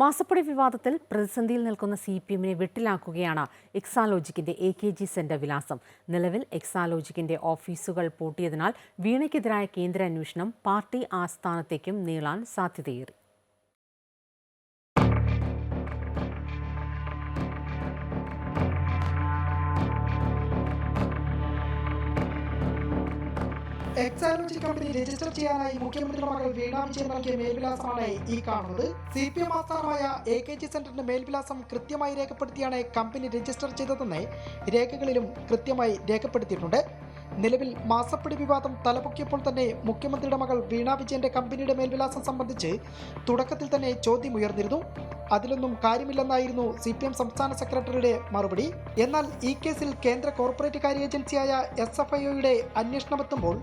മാസപ്പടി വിവാദത്തിൽ പ്രതിസന്ധിയിൽ നിൽക്കുന്ന സി പി എമ്മിനെ വെട്ടിലാക്കുകയാണ് എക്സാലോജിക്കിന്റെ എ കെ ജി സെന്റർ വിലാസം. നിലവിൽ എക്സാലോജിക്കിന്റെ ഓഫീസുകൾ പൂട്ടിയതിനാൽ വീണയ്ക്കെതിരായ കേന്ദ്ര അന്വേഷണം പാർട്ടി ആസ്ഥാനത്തേക്കും നീളാൻ സാധ്യതയേറി. എക്സാലോജി കമ്പനി രജിസ്റ്റർ ചെയ്യാനായി മുഖ്യമന്ത്രി മകൾ വീണ വിജയൻ നൽകിയ മേൽവിലാസമാണ് ഈ കാണുന്നത്. സി പി എം ആസ്ഥാനമായ എ കെ ജി സെന്ററിന്റെ മേൽവിലാസം കൃത്യമായി രേഖപ്പെടുത്തിയാണ് കമ്പനി രജിസ്റ്റർ ചെയ്തതെന്ന് രേഖകളിലും കൃത്യമായി രേഖപ്പെടുത്തിയിട്ടുണ്ട്. നിലവിൽ മാസപ്പടി വിവാദം തലപൊക്കിയപ്പോൾ തന്നെ മുഖ്യമന്ത്രിയുടെ മകൾ വീണ വിജയന്റെ കമ്പനിയുടെ മേൽവിലാസം സംബന്ധിച്ച് തുടക്കത്തിൽ തന്നെ ചോദ്യമുയർന്നിരുന്നു അതിലൊന്നും കാര്യമില്ലെന്നായിരുന്നു സി പി എം സംസ്ഥാന സെക്രട്ടറിയുടെ മറുപടി. എന്നാൽ ഈ കേസിൽ കേന്ദ്ര കോർപ്പറേറ്റ് കാര്യ ഏജൻസിയായ എസ് എഫ് ഐഒയുടെ അന്വേഷണമെത്തുമ്പോൾ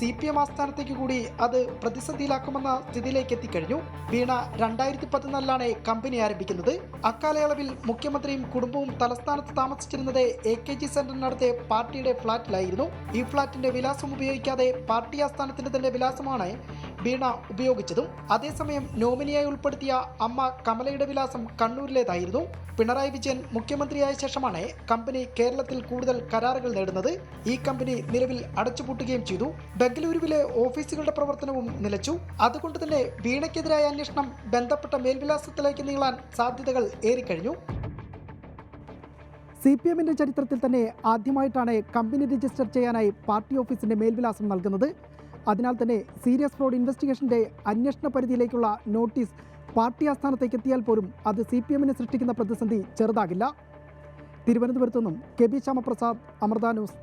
സി പി എം ആസ്ഥാനത്തേക്ക് കൂടി അത് പ്രതിസന്ധിയിലാക്കുമെന്ന സ്ഥിതിയിലേക്ക് എത്തിക്കഴിഞ്ഞു. വീണ രണ്ടായിരത്തി പതിനാലിലാണ് കമ്പനി ആരംഭിക്കുന്നത്. അക്കാലയളവിൽ മുഖ്യമന്ത്രിയും കുടുംബവും തലസ്ഥാനത്ത് താമസിച്ചിരുന്നത് എ കെ ജി സെന്ററിനടുത്തെ പാർട്ടിയുടെ ഫ്ളാറ്റിലായിരുന്നു. ഈ ഫ്ളാറ്റിന്റെ വിലാസം ഉപയോഗിക്കാതെ പാർട്ടി ആസ്ഥാനത്തിന്റെ തന്നെ വിലാസമാണ് വീണ ഉപയോഗിച്ചതും അതേസമയം നോമിനിയായി ഉൾപ്പെടുത്തിയ അമ്മ കമലയുടെ വിലാസം കണ്ണൂരിലേതായിരുന്നു. പിണറായി വിജയൻ മുഖ്യമന്ത്രിയായ ശേഷമാണ് കമ്പനി കേരളത്തിൽ കൂടുതൽ കരാറുകൾ നേടുന്നത്. ഈ കമ്പനി നിലവിൽ അടച്ചുപൂട്ടുകയും ചെയ്തു. ബംഗളൂരുവിലെ ഓഫീസുകളുടെ പ്രവർത്തനവും നിലച്ചു. അതുകൊണ്ട് തന്നെ വീണയ്ക്കെതിരായ അന്വേഷണം ബന്ധപ്പെട്ട മേൽവിലാസത്തിലേക്ക് നീളാൻ സാധ്യതകൾ ഏറിക്കഴിഞ്ഞു. സി പി എമ്മിന്റെ ചരിത്രത്തിൽ തന്നെ ആദ്യമായിട്ടാണ് കമ്പനി രജിസ്റ്റർ ചെയ്യാനായി പാർട്ടി ഓഫീസിന്റെ മേൽവിലാസം നൽകുന്നത്. അതിനാൽ തന്നെ സീരിയസ് ഫ്രോഡ് ഇൻവെസ്റ്റിഗേഷന്റെ അന്വേഷണ പരിധിയിലേക്കുള്ള നോട്ടീസ് പാർട്ടി ആസ്ഥാനത്തേക്ക് എത്തിയാൽ പോലും അത് സി പി എമ്മിന് സൃഷ്ടിക്കുന്ന പ്രതിസന്ധി ചെറുതാകില്ല. തിരുവനന്തപുരത്തു നിന്നും K B Shyamaprasad Amrita news.